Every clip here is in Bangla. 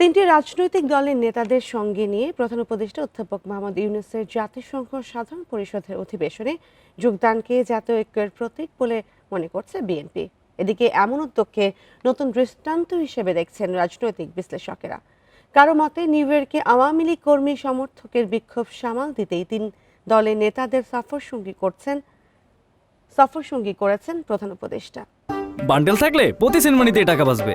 তিনটি রাজনৈতিক দলের নেতাদের সঙ্গে নিয়ে প্রধান উপদেষ্টা অধ্যাপক মোহাম্মদ ইউনুসের জাতিসংঘ সাধারণ পরিষদের অধিবেশনে যোগদানকে জাতীয় ঐক্যের প্রতীক বলে মনে করছে বিএনপি। এদিকে এমন উদ্যোগকে নতুন দৃষ্টান্ত হিসেবে দেখছেন রাজনৈতিক বিশ্লেষকেরা। কারও মতে, নিউ ইয়র্কে আওয়ামী লীগ কর্মী সমর্থকের বিক্ষোভ সামাল দিতেই তিন দলের নেতাদের সফর সঙ্গী করছেন সফর সঙ্গী করেছেন প্রধান উপদেষ্টা। বান্ডেল থাকলে প্রতি সেনমানিতে টাকা বাঁচবে।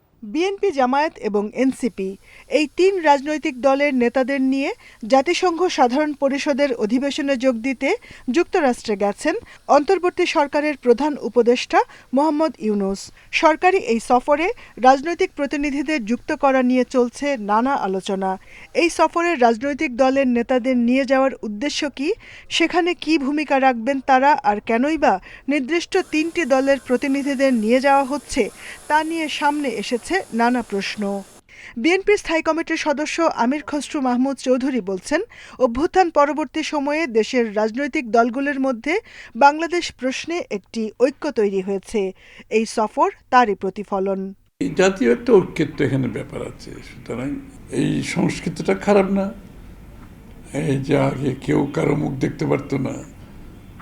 বিএনপি জামায়াত এবং এনসিপি। এই তিন রাজনৈতিক দলের নেতাদের নিয়ে জাতিসংঘ সাধারণ পরিষদের অধিবেশনে যোগ দিতে যুক্তরাষ্ট্রে গেছেন অন্তর্বর্তী সরকারের প্রধান উপদেষ্টা মোহাম্মদ ইউনুস। সরকারি এই সফরে রাজনৈতিক প্রতিনিধিদের যুক্ত করা নিয়ে চলছে নানা আলোচনা। এই সফরে রাজনৈতিক দলের নেতাদের নিয়ে যাওয়ার উদ্দেশ্য কি? সেখানে কি ভূমিকা রাখবেন তারা আর কেনই বা নির্দিষ্ট তিনটি দলের প্রতিনিধিদের নিয়ে যাওয়া হচ্ছে তা নিয়ে সামনে এসেছে নানা প্রশ্ন। বিএনপির স্থায়ী কমিটির সদস্য আমির খসরু মাহমুদ চৌধুরী বলছেন, অভ্যুত্থান পরবর্তী সময়ে দেশের রাজনৈতিক দলগুলোর মধ্যে বাংলাদেশ প্রশ্নে একটি ঐক্য তৈরি হয়েছে। এই সফর তারই প্রতিফলন। জাতীয় একটা ঐক্যের তো এখানে ব্যাপার আছে। সুতরাং এই সংস্কৃতিটা খারাপ না। এই যে আগে কেউ কারও মুখ দেখতে পারতো না।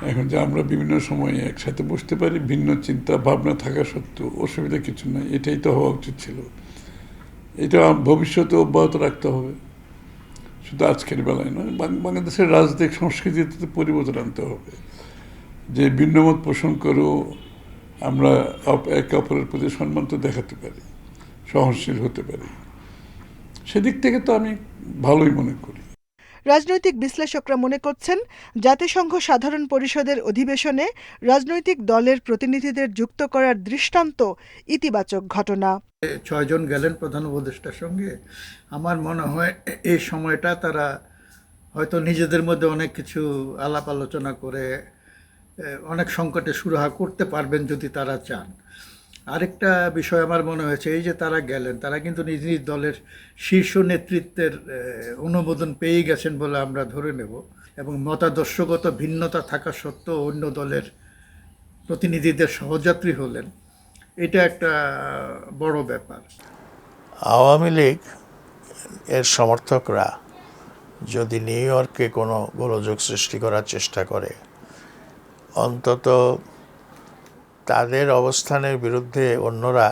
এখন যে আমরা বিভিন্ন সময়ে একসাথে বসতে পারি, ভিন্ন চিন্তা, ভাবনা থাকা সত্ত্বেও অসুবিধা কিছু নাই, এটাই তো হওয়া উচিত ছিল। এটা ভবিষ্যতে অব্যাহত রাখতে হবে। শুধু আজকের বেলায় নয় বাংলাদেশের রাজনৈতিক সংস্কৃতিতে পরিবর্তন আনতে হবে। যে ভিন্নমত পোষণ করেও আমরা একে অপরের প্রতি সম্মান তো দেখাতে পারি, সহনশীল হতে পারি। সেদিক থেকে তো আমি ভালোই মনে করি। রাজনৈতিক বিশ্লেষকরা মনে করছেন, জাতিসংঘ সাধারণ পরিষদের অধিবেশনে রাজনৈতিক দলের প্রতিনিধিদের যুক্ত করার দৃষ্টান্ত ইতিবাচক ঘটনা। ছয়জন গেলেন প্রধান উপদেষ্টার সঙ্গে। আমার মনে হয় এই সময়টা তারা হয়তো নিজেদের মধ্যে অনেক কিছু আলাপ আলোচনা করে অনেক সংকটে সুরাহা করতে পারবেন যদি তারা চান। আরেকটা বিষয় আমার মনে হয়েছে, এই যে তারা গেলেন, তারা কিন্তু নিজ নিজ দলের শীর্ষ নেতৃত্বের অনুমোদন পেয়ে গেছেন বলে আমরা ধরে নেব এবং মতাদর্শগত ভিন্নতা থাকা সত্ত্বেও অন্য দলের প্রতিনিধিদের সহযাত্রী হলেন। এটা একটা বড় ব্যাপার। আওয়ামী লীগ এর সমর্থকরা যদি নিউ ইয়র্কে কোনো গোলযোগ সৃষ্টি করার চেষ্টা করে, অন্তত তাদের অবস্থানের বিরুদ্ধে অন্যরা,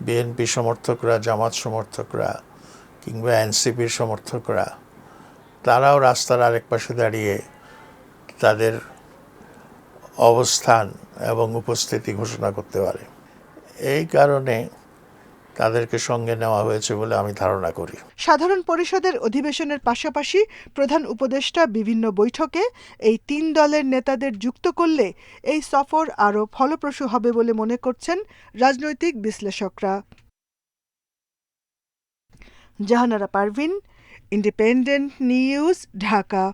বিএনপি সমর্থকরা, জামাত সমর্থকরা কিংবা এনসিপির সমর্থকরা, তারাও রাস্তার আরেক পাশে দাঁড়িয়ে তাদের অবস্থান এবং উপস্থিতি ঘোষণা করতে পারে। এই কারণে তাদেরকে সঙ্গে নেওয়া হয়েছে বলে আমি ধারণা করি। সাধারণ পরিষদের অধিবেশনের পাশাপাশি প্রধান উপদেষ্টা বিভিন্ন বৈঠকে এই তিন দলের নেতাদের যুক্ত করলে এই সফর আরও ফলপ্রসূ হবে বলে মনে করছেন রাজনৈতিক বিশ্লেষকরা। Jahanara Parvin, independent news, Dhaka.